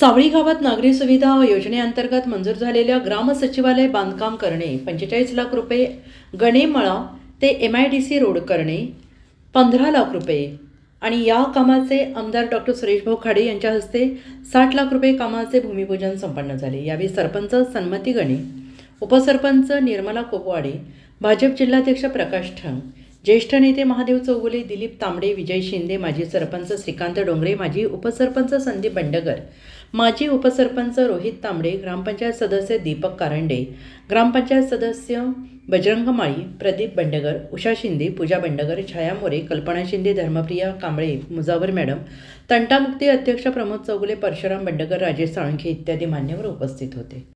सावळी गावात नागरी सुविधा योजनेअंतर्गत मंजूर झालेल्या ग्रामसचिवालय बांधकाम करणे पंचेचाळीस लाख रुपये गणेमळा ते M I D C road करणे पंधरा लाख रुपये. आणि या कामाचे आमदार डॉक्टर सुरेश भाऊ खाडे यांच्या हस्ते साठ लाख रुपये कामाचे भूमिपूजन संपन्न झाले. यावेळी सरपंच सन्मती गणे उपसरपंच निर्मला कोपवाडे भाजप जिल्हाध्यक्ष प्रकाश ठंग ज्येष्ठ नेते महादेव चौगुले दिलीप तांबडे विजय शिंदे माजी सरपंच श्रीकांत डोंगरे माजी उपसरपंच संदीप बंडगर माजी उपसरपंच रोहित तांबडे ग्रामपंचायत सदस्य दीपक कारंडे ग्रामपंचायत सदस्य बजरंग माळी प्रदीप बंडगर उषा शिंदे पूजा बंडगर छाया मोरे कल्पना शिंदे धर्मप्रिया कांबळे मुजावर मॅडम तंटामुक्ती अध्यक्ष प्रमोद चौगुले परशुराम बंडगर राजेश साळुंखे इत्यादी मान्यवर उपस्थित होते.